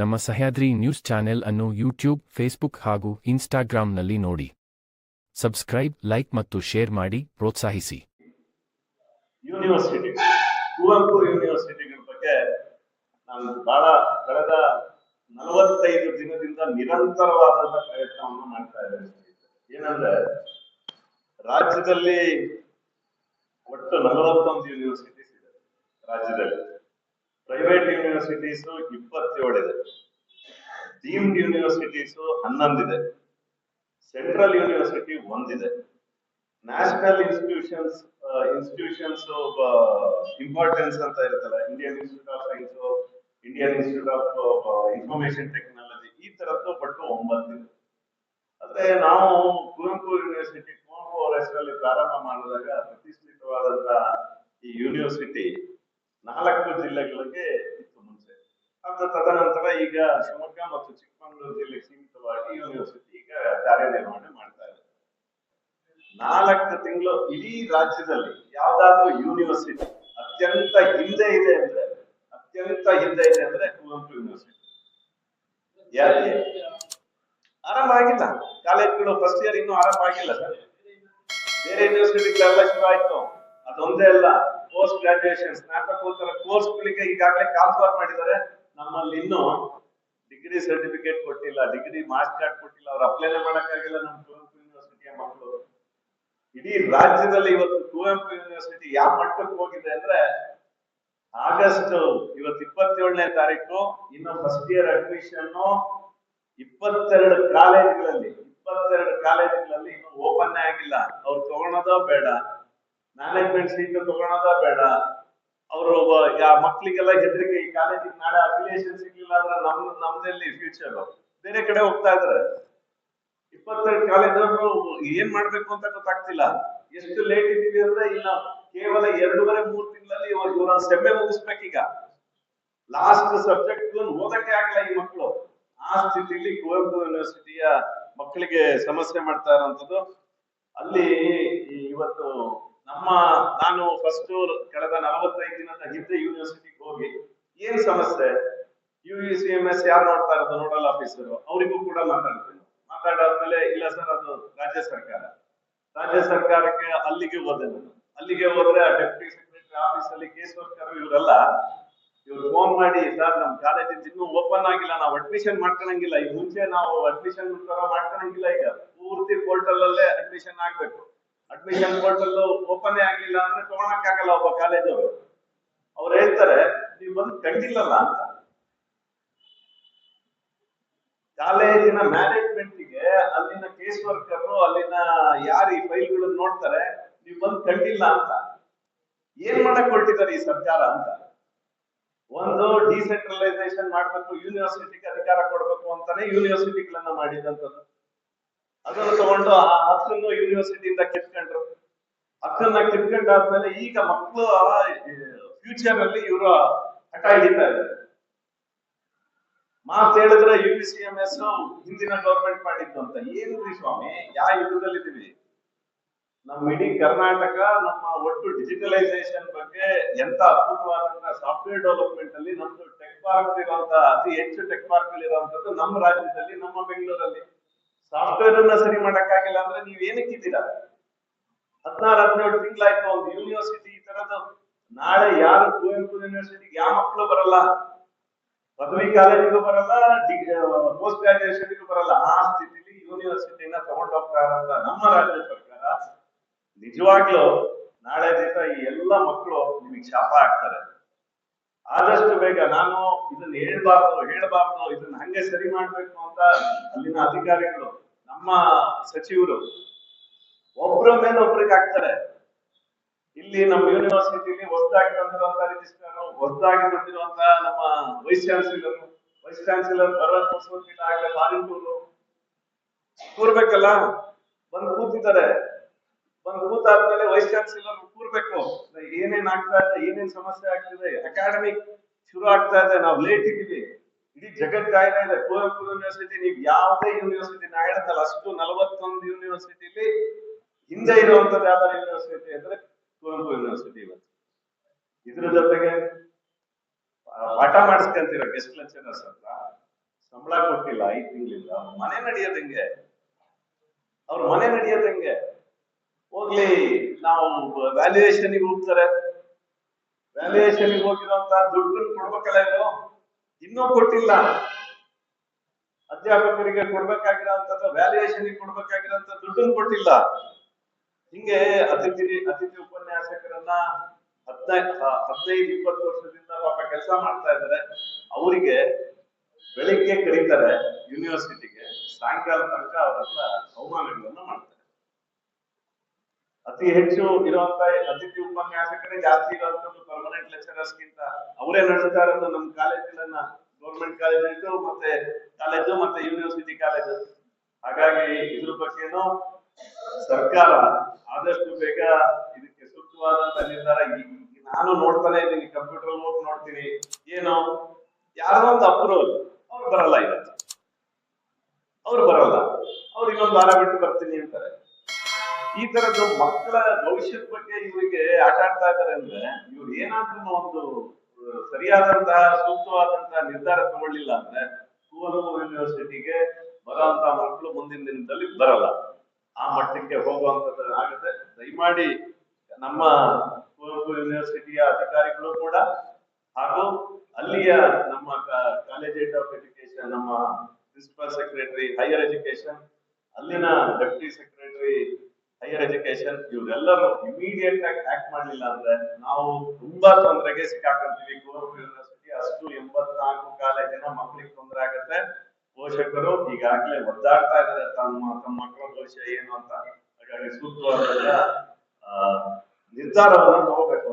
ನಮ್ಮ Sahyadri news channel ಅನ್ನು YouTube, Facebook ಹಾಗೂ ಇನ್ಸ್ಟಾಗ್ರಾಂನಲ್ಲಿ ನೋಡಿ. ಸಬ್ಸ್ಕ್ರೈಬ್, ಲೈಕ್ ಮತ್ತು ಶೇರ್ ಮಾಡಿ, ಪ್ರೋತ್ಸಾಹಿಸಿ. ಯೂನಿವರ್ಸಿಟಿ ಕುವೆಂಪು ಯೂನಿವರ್ಸಿಟಿಗಳ ಬಗ್ಗೆ ನಾನು ಬಹಳ ಕಳೆದ ನಲವತ್ತೈದು ದಿನದಿಂದ ನಿರಂತರವಾದಂತ ಪ್ರಯತ್ನವನ್ನು ಮಾಡ್ತಾ ಇದ್ದೇನೆ. ಏನಂದ್ರೆ, ರಾಜ್ಯದಲ್ಲಿ ಒಟ್ಟು ನಲವತ್ತೊಂದು ಯೂನಿವರ್ಸಿಟೀಸ್ ಇದೆ ರಾಜ್ಯದಲ್ಲಿ. ಪ್ರೈವೇಟ್ ಯೂನಿವರ್ಸಿಟೀಸ್ ಇಪ್ಪತ್ತೇಳಿದೆ ಡೀಮ್ಡ್ ಯೂನಿವರ್ಸಿಟೀಸ್ ಹನ್ನೊಂದಿದೆ ಸೆಂಟ್ರಲ್ ಯೂನಿವರ್ಸಿಟಿ ಒಂದಿದೆ. ನ್ಯಾಷನಲ್ ಇನ್ಸ್ಟಿಟ್ಯೂಷನ್ಸ್ ಇನ್ಸ್ಟಿಟ್ಯೂಷನ್ಸ್ ಇಂಪಾರ್ಟೆನ್ಸ್ ಅಂತ ಇರುತ್ತಲ್ಲ Indian institute of science Indian institute of information technology ಈ ತರದ್ದು ಪಟ್ಟು ಒಂಬತ್ತಿದೆ ಆದ್ರೆ ನಾವು ಕುವೆಂಪು ಯೂನಿವರ್ಸಿಟಿ ಕುವೆಂಪು ಅವರ ಹೆಸರಲ್ಲಿ ಪ್ರಾರಂಭ ಮಾಡಿದಾಗ ಪ್ರತಿಷ್ಠಿತವಾದಂತಹ ಈ ಯೂನಿವರ್ಸಿಟಿ ನಾಲ್ಕು ಜಿಲ್ಲೆಗಳಿಗೆ ಇತ್ತು ಮುಂಚೆ. ಅದು ತದನಂತರ ಈಗ ಶಿವಮೊಗ್ಗ ಮತ್ತು ಚಿಕ್ಕಮಗಳೂರು ಜಿಲ್ಲೆಗೆ ಸೀಮಿತವಾಗಿ ಯೂನಿವರ್ಸಿಟಿ ಈಗ ಕಾರ್ಯನಿರ್ವಹಣೆ ಮಾಡ್ತಾ ಇದೆ. ನಾಲ್ಕು ತಿಂಗಳು ಇಡೀ ರಾಜ್ಯದಲ್ಲಿ ಯಾವ್ದಾದ್ರು ಯೂನಿವರ್ಸಿಟಿ ಅತ್ಯಂತ ಹಿಂದೆ ಇದೆ ಅಂದ್ರೆ, ಅತ್ಯಂತ ಹಿಂದೆ ಇದೆ ಅಂದ್ರೆ ಕುವೆಂಪು ಯೂನಿವರ್ಸಿಟಿ ಯಾಕೆ? ಆರಂಭ ಆಗಿಲ್ಲ. ಕಾಲೇಜ್ಗಳು ಫಸ್ಟ್ ಇಯರ್ ಇನ್ನೂ ಆರಂಭ ಆಗಿಲ್ಲ ಸರ್. ಬೇರೆ ಯೂನಿವರ್ಸಿಟಿಗಳೆಲ್ಲ ಶುರು ಆಯ್ತು. ಅದೊಂದೇ ಅಲ್ಲ. ಪೋಸ್ಟ್ ಗ್ರಾಜುಯೇಷನ್ ಸ್ನಾತಕೋತ್ತರ ಕೋರ್ಸ್ಗಳಿಗೆ ಈಗಾಗಲೇ ಕಾಲ್ಫಾರ್ ಮಾಡಿದ್ದಾರೆ. ನಮ್ಮಲ್ಲಿ ಇನ್ನೂ ಡಿಗ್ರಿ ಸರ್ಟಿಫಿಕೇಟ್ ಕೊಟ್ಟಿಲ್ಲ ಡಿಗ್ರಿ ಮಾರ್ಕ್ಸ್ ಕಾರ್ಡ್ ಕೊಟ್ಟಿಲ್ಲ, ಅವ್ರು ಅಪ್ಲೈನೇ ಮಾಡೋಕ್ಕಾಗಿಲ್ಲ ನಮ್ಮ ಕುವೆಂಪು ಯೂನಿವರ್ಸಿಟಿಯ ಮಕ್ಕಳು. ಇಡೀ ರಾಜ್ಯದಲ್ಲಿ ಇವತ್ತು ಕುವೆಂಪು ಯೂನಿವರ್ಸಿಟಿ ಯಾವ ಮಟ್ಟಕ್ಕೆ ಹೋಗಿದೆ ಅಂದ್ರೆ ಆಗಸ್ಟ್ ಇವತ್ತು ಇಪ್ಪತ್ತೇಳನೇ ತಾರೀಕು, ಇನ್ನು ಫಸ್ಟ್ ಇಯರ್ ಅಡ್ಮಿಷನ್ ಇಪ್ಪತ್ತೆರಡು ಕಾಲೇಜುಗಳಲ್ಲಿ ಇಪ್ಪತ್ತೆರಡು ಕಾಲೇಜುಗಳಲ್ಲಿ ಇನ್ನು ಓಪನ್ ಆಗಿಲ್ಲ. ಅವ್ರು ತಗೊಳೋದೋ ಬೇಡ. ಮ್ಯಾನೇಜ್ಮೆಂಟ್ ಸೀಟ್ ತಗೊಳೋದ ಬೇಡ. ಅವರು ಮಕ್ಕಳಿಗೆಲ್ಲ ಹೆದರಿಕೆ, ಈ ಕಾಲೇಜಿಗೆ ನಾಳೆ ಅಫಿಲಿಯೇಷನ್ ಸಿಗ್ಲಿಲ್ಲ ಅಂದ್ರೆ ನಮ್, ನಮ್ದಲ್ಲಿ ಫ್ಯೂಚರ್ ಬೇರೆ ಕಡೆ ಹೋಗ್ತಾ ಇದಾರೆ. ಇಪ್ಪತ್ತೆರಡು ಕಾಲೇಜು ಏನ್ ಮಾಡ್ಬೇಕು ಅಂತ ಗೊತ್ತಾಗ್ತಿಲ್ಲ. ಎಷ್ಟು ಲೇಟ್ ಇದೀವಿ ಅಂದ್ರೆ ಇಲ್ಲ, ಕೇವಲ ಎರಡೂವರೆ, ಮೂರ್ ತಿಂಗಳಲ್ಲಿ ಇವ್ರ ಸೆಮ್ಮೆ ಮುಗಿಸ್ಬೇಕೀಗ. ಲಾಸ್ಟ್ ಸಬ್ಜೆಕ್ಟ್ ಓದಕ್ಕೆ ಆಗಲ್ಲ ಈ ಮಕ್ಕಳು ಆ ಸ್ಥಿತಿಲಿ ಕುವೆಂಪು ಯೂನಿವರ್ಸಿಟಿಯ ಮಕ್ಕಳಿಗೆ ಸಮಸ್ಯೆ ಮಾಡ್ತಾ ಇರೋಂಥದ್ದು. ಅಲ್ಲಿ ಇವತ್ತು ನಮ್ಮ ನಾನು ಫಸ್ಟ್ ಕಳೆದ ನಲವತ್ತೈದು ದಿನದ ಹಿಂದೆ ಯೂನಿವರ್ಸಿಟಿಗೆ ಹೋಗಿ, ಏನ್ ಸಮಸ್ಯೆ? U U C M S ಯಾರು ನೋಡ್ತಾ ಇರೋದು? ನೋಡಲ್ ಆಫೀಸರ್ ಅವರಿಗೂ ಕೂಡ ಮಾತಾಡ್ತೀನಿ. ಮಾತಾಡಾದ್ಮೇಲೆ, ಇಲ್ಲ ಸರ್ ಅದು ರಾಜ್ಯ ಸರ್ಕಾರ. ರಾಜ್ಯ ಸರ್ಕಾರಕ್ಕೆ ಅಲ್ಲಿಗೆ ಹೋದೆ ಅಲ್ಲಿಗೆ ಹೋದ್ರೆ ಡೆಪ್ಯೂಟಿ ಸೆಕ್ರೆಟರಿ ಆಫೀಸ್ ಅಲ್ಲಿ ಕೇಸ್ ವರ್ಕರ್ ಇವರೆಲ್ಲ, ಇವ್ರು ಫೋನ್ ಮಾಡಿ ಸರ್ ನಮ್ ಕಾಲೇಜ್ ಇನ್ನೂ ಓಪನ್ ಆಗಿಲ್ಲ, ನಾವು ಅಡ್ಮಿಷನ್ ಮಾಡ್ಕೊಳಂಗಿಲ್ಲ. ಈ ಮುಂಚೆ ನಾವು ಅಡ್ಮಿಷನ್ ಮಾಡ್ಕೊಳಂಗಿಲ್ಲ ಈಗ. ಪೂರ್ತಿ ಪೋರ್ಟಲ್ ಅಲ್ಲೇ ಅಡ್ಮಿಷನ್ ಆಗ್ಬೇಕು. ಅಡ್ಮಿಷನ್ ಪೋರ್ಟಲ್ ಓಪನ್ ಆಗಿಲ್ಲ ಅಂದ್ರೆ ತಗೊಳಕ್ ಆಗಲ್ಲ ಒಬ್ಬ ಕಾಲೇಜ್ ಅವರು. ಅವ್ರು ಹೇಳ್ತಾರೆ, ನೀವು ಬಂದು ಕಂಡಿಲ್ಲಲ್ಲ ಅಂತ. ಕಾಲೇಜಿನ ಮ್ಯಾನೇಜ್ಮೆಂಟ್ಗೆ ಅಲ್ಲಿನ ಕೇಸ್ ವರ್ಕರ್ ಅಲ್ಲಿನ ಯಾರು ಈ ಫೈಲ್ಗಳನ್ನು ನೋಡ್ತಾರೆ, ನೀವು ಬಂದು ಕಂಡಿಲ್ಲ ಅಂತ. ಏನ್ ಮಾಡಕ್ ಕೊಟ್ಟಿದ್ದಾರೆ ಈ ಸರ್ಕಾರ ಅಂತ? ಒಂದು ಡಿಸೆಂಟ್ರಲೈಸೇಷನ್ ಮಾಡ್ಬೇಕು ಯೂನಿವರ್ಸಿಟಿಗೆ ಅಧಿಕಾರ ಕೊಡ್ಬೇಕು ಅಂತಾನೆ ಯೂನಿವರ್ಸಿಟಿಗಳನ್ನ ಮಾಡಿದಂಥದ್ದು. ಅದನ್ನು ತಗೊಂಡು ಆ ಅಕ್ಕನ್ನು ಯೂನಿವರ್ಸಿಟಿಯಿಂದ ಕಿತ್ಕೊಂಡ್ರು. ಹಕ್ಕನ್ನ ಕಿತ್ಕೊಂಡಾದ್ಮೇಲೆ ಈಗ ಮಕ್ಕಳು ಫ್ಯೂಚರ್ ಅಲ್ಲಿ ಇವರು ಹಠ ಹಿಡಿತಾ ಇದ್ದಾರೆ. ಮಾತು ಹೇಳಿದ್ರೆ U P C M S ಹಿಂದಿನ ಗೌರ್ಮೆಂಟ್ ಮಾಡಿದ್ದು ಅಂತ. ಏನ್ರಿ ಸ್ವಾಮಿ? ಯಾವ ಯುಗದಲ್ಲಿದ್ದೀವಿ? ನಮ್ಮ ಇಡೀ ಕರ್ನಾಟಕ, ನಮ್ಮ ಒಟ್ಟು ಡಿಜಿಟಲೈಸೇಷನ್ ಬಗ್ಗೆ ಎಂತ ಅದ್ಭುತವಾದಂತಹ ಸಾಫ್ಟ್ವೇರ್ ಡೆವಲಪ್ಮೆಂಟ್ ಅಲ್ಲಿ ನಮ್ದು ಟೆಕ್ ಪಾರ್ಕ್ ಇರುವಂತ, ಅತಿ ಹೆಚ್ಚು ಟೆಕ್ ಪಾರ್ಕ್ ಇರುವಂತದ್ದು ನಮ್ಮ ರಾಜ್ಯದಲ್ಲಿ, ನಮ್ಮ ಬೆಂಗಳೂರಲ್ಲಿ. ಸಾಫ್ಟ್ವೇರ್ ಅನ್ನ ಸರಿ ಮಾಡಕ್ಕಾಗಿಲ್ಲ ಅಂದ್ರೆ ನೀವ್ ಏನಕ್ಕೆ ಇದ್ದೀರಾ? ಹದಿನಾರು, ಹದಿನೇಳು ತಿಂಗಳಾಯ್ತು ಒಂದು ಯೂನಿವರ್ಸಿಟಿ ಈ ತರದ್ದು. ನಾಳೆ ಯಾರು ಕುವೆಂಪು ಯೂನಿವರ್ಸಿಟಿಗೆ ಯಾವ ಮಕ್ಕಳು ಬರಲ್ಲ? ಪದವಿ ಕಾಲೇಜಿಗೂ ಬರಲ್ಲ ಪೋಸ್ಟ್ ಗ್ರಾಜುಯೇಷನ್ಗೂ ಬರಲ್ಲ. ಆ ಸ್ಥಿತಿಲಿ ಯೂನಿವರ್ಸಿಟಿನ ತಗೊಂಡು ಹೋಗ್ತಾ ಅಂತ ನಮ್ಮ ರಾಜ್ಯ ಸರ್ಕಾರ ನಿಜವಾಗ್ಲೂ ನಾಳೆ ದಿವಸ ಈ ಎಲ್ಲ ಮಕ್ಕಳು ನಿಮಗೆ ಶಾಪ ಆಗ್ತಾರೆ ಆದಷ್ಟು ಬೇಗ ನಾನು ಇದನ್ನ ಹೇಳ್ಬಾರ್ದು ಹೇಳ್ಬಾರ್ದು, ಇದನ್ನ ಹಂಗೆ ಸರಿ ಮಾಡ್ಬೇಕು ಅಂತ ಅಲ್ಲಿನ ಅಧಿಕಾರಿಗಳು, ನಮ್ಮ ಸಚಿವರು ಒಬ್ಬರ ಮೇಲೆ ಒಬ್ರಿಗೆ ಆಗ್ತಾರೆ. ಇಲ್ಲಿ ನಮ್ಮ ಯೂನಿವರ್ಸಿಟಿಲಿ ಹೊಸದಾಗಿ ಬಂದಿರುವಂತ ರಿಜಿಸ್ಟರ್ ಹೊಸದಾಗಿ ಬಂದಿರುವಂತ ನಮ್ಮ vice chancellor vice chancellor Bharat ಬಸವತಿಲ್ಲ ಆಗ್ಲೇ ಬಾಲಿಟೂರು ಕೂರ್ಬೇಕಲ್ಲ ಬಂದು ಕೂತಿದ್ದಾರೆ. ಬಂದು ಆದ್ಮೇಲೆ ವೈಸ್ ಚಾನ್ಸಲರ್ ಕೂರ್ಬೇಕು. ಏನೇನ್ ಆಗ್ತಾ ಇದೆ, ಏನೇನ್ ಸಮಸ್ಯೆ ಆಗ್ತಿದೆ ಅಕಾಡೆಮಿಕ್ ಶುರು ಆಗ್ತಾ ಇದೆ, ನಾವು ಲೇಟ್ ಇದ್ದೀವಿ. ಇಡೀ ಜಗತ್ ಕಾಯ್ತಾ ಇದೆ. ಕುವೆಂಪು ಯೂನಿವರ್ಸಿಟಿ ನೀವು ಯಾವುದೇ ಯೂನಿವರ್ಸಿಟಿ ನಾ ಹೇಳ್ತಲ್ಲ, ಅಷ್ಟು ನಲವತ್ತೊಂದು ಯೂನಿವರ್ಸಿಟಿಲಿ ಹಿಂದೆ ಇರುವಂತದ್ದು ಯಾವ್ದಾದ್ರು ಯೂನಿವರ್ಸಿಟಿ ಅಂದ್ರೆ ಕುವೆಂಪು ಯೂನಿವರ್ಸಿಟಿ ಇವತ್ತು. ಇದ್ರ ಜೊತೆಗೆ ಪಾಠ ಮಾಡಿಸ್ಕೊಂತೀರ ಗೆಸ್ಟ್ ಲೆಕ್ಚರರ್ಸ್ ಅಂತ ಸಂಬಳ ಕೊಟ್ಟಿಲ್ಲ, ಐದು ತಿಂಗಳಿಂದ. ಮನೆ ನಡೆಯೋದಂಗೆ ಅವ್ರ ಮನೆ ನಡೆಯೋದಂಗೆ ಹೋಗ್ಲಿ. ನಾವು ವ್ಯಾಲ್ಯೂಯೇಷನ್ ಹೋಗ್ತಾರೆ. ವ್ಯಾಲ್ಯೂಯೇಷನ್ ಹೋಗಿರುವಂತ ದುಡ್ಡು ಕೊಡ್ಬೇಕಲ್ಲ ಇವರು? ಇನ್ನೂ ಕೊಟ್ಟಿಲ್ಲ. ಅಧ್ಯಾಪಕರಿಗೆ ಕೊಡ್ಬೇಕಾಗಿರೋಂಥದ್ದು ವ್ಯಾಲ್ಯೂಯೇಷನ್ ಕೊಡ್ಬೇಕಾಗಿರೋಂಥ ದುಡ್ಡನ್ನು ಕೊಟ್ಟಿಲ್ಲ. ಹಿಂಗೆ ಅತಿಥಿ ಅತಿಥಿ ಉಪನ್ಯಾಸಕರನ್ನ ಹದಿನೈದು ಹದಿನೈದು, ಇಪ್ಪತ್ತು ವರ್ಷದಿಂದ ಪಾಪ ಕೆಲಸ ಮಾಡ್ತಾ ಇದ್ದಾರೆ. ಅವರಿಗೆ ಬೆಳಿಗ್ಗೆ ಕರೀತಾರೆ ಯೂನಿವರ್ಸಿಟಿಗೆ ಸಾಯಂಕಾಲ ತನಕ ಅವ್ರ ಹತ್ರ ಅವಮಾನಗಳನ್ನ ಮಾಡ್ತಾರೆ. ಅತಿ ಹೆಚ್ಚು ಇರುವಂತ ಅತಿಥಿ ಉಪನ್ಯಾಸಕರೇ ಜಾಸ್ತಿ ಇರುವಂತದ್ದು ಪರ್ಮನೆಂಟ್ ಲೆಕ್ಚರರ್ಸ್ ಗಿಂತ ಅವರೇ ನಡೆಸ್ತಾ ಇರೋದು ನಮ್ಮ ಕಾಲೇಜುಗಳನ್ನ ಗೌರ್ಮೆಂಟ್ ಕಾಲೇಜು ಮತ್ತೆ ಕಾಲೇಜು ಮತ್ತೆ ಯೂನಿವರ್ಸಿಟಿ ಕಾಲೇಜು. ಹಾಗಾಗಿ ಇದ್ರ ಬಗ್ಗೆನೂ ಸರ್ಕಾರ ಆದಷ್ಟು ಬೇಗ ಇದಕ್ಕೆ ಸೂಕ್ತವಾದಂತ ನಿರ್ಧಾರ ನಾನು ನೋಡ್ತಾನೆ ಇದ್ದೀನಿ ಕಂಪ್ಯೂಟರ್ ಹೋಗಿ ನೋಡ್ತೀನಿ. ಏನು? ಯಾರೋ ಒಂದು ಅಪ್ರೂವಲ್ ಅವ್ರು ಬರಲ್ಲ ಇವತ್ತು. ಅವ್ರು ಬರಲ್ಲ. ಅವ್ರು ಇನ್ನೊಂದು ವಾರ ಬಿಟ್ಟು ಬರ್ತೀನಿ ಅಂತಾರೆ. ಈ ತರದ್ದು ಮಕ್ಕಳ ಭವಿಷ್ಯದ ಬಗ್ಗೆ ಇವರಿಗೆ ಆಟ ಆಡ್ತಾ ಇದ್ದಾರೆ ಅಂದ್ರೆ ಇವ್ರು ಏನಾದ್ರೂ ಒಂದು ಸರಿಯಾದಂತಹ, ಸೂಕ್ತವಾದಂತಹ ನಿರ್ಧಾರ ತಗೊಳ್ಳಿಲ್ಲ ಅಂದ್ರೆ ಕುವೆಂಪು ಯೂನಿವರ್ಸಿಟಿಗೆ ಬರುವಂತ ಮಕ್ಕಳು ಮುಂದಿನ ದಿನದಲ್ಲಿ ಬರಲ್ಲ. ಆ ಮಟ್ಟಕ್ಕೆ ಹೋಗುವಂತದ್ದು ಆಗುತ್ತೆ. ದಯಮಾಡಿ ನಮ್ಮ ಕುವೆಂಪು ಯೂನಿವರ್ಸಿಟಿಯ ಅಧಿಕಾರಿಗಳು ಕೂಡ ಹಾಗೂ ಅಲ್ಲಿಯ ನಮ್ಮ ಕಾಲೇಜ್ ಆಫ್ ಎಜುಕೇಶನ್ ನಮ್ಮ ಪ್ರಿನ್ಸಿಪಲ್ ಸೆಕ್ರೆಟರಿ ಹೈಯರ್ ಎಜುಕೇಶನ್ ಅಲ್ಲಿನ ಡೆಪ್ಟಿ ಸೆಕ್ರೆಟರಿ ಹೈಯರ್ ಎಜುಕೇಶನ್ ಇವರೆಲ್ಲರೂ ಇಮಿಡಿಯೇಟ್ ಆಗಿ ಆಕ್ಟ್ ಮಾಡಲಿಲ್ಲ ಅಂದ್ರೆ ನಾವು ತುಂಬಾ ತೊಂದರೆಗೆ ಸಿಕ್ಕಾಕೊಂತೀವಿ. ಕುವೆಂಪು ಯೂನಿವರ್ಸಿಟಿ ಅಷ್ಟು ಎಂಬತ್ನಾಲ್ಕು ಕಾಲೇಜಿನ ಮಕ್ಕಳಿಗೆ ತೊಂದರೆ ಆಗುತ್ತೆ. ಪೋಷಕರು ಈಗಾಗಲೇ ಒದ್ದಾಡ್ತಾ ಇದ್ದಾರೆ. ತಮ್ಮ ತಮ್ಮ ಮಕ್ಕಳ ಭವಿಷ್ಯ ಏನು ಅಂತ. ಹಾಗಾಗಿ ಸೂಕ್ತವಾದ ನಿರ್ಧಾರವನ್ನು ತಗೋಬೇಕು.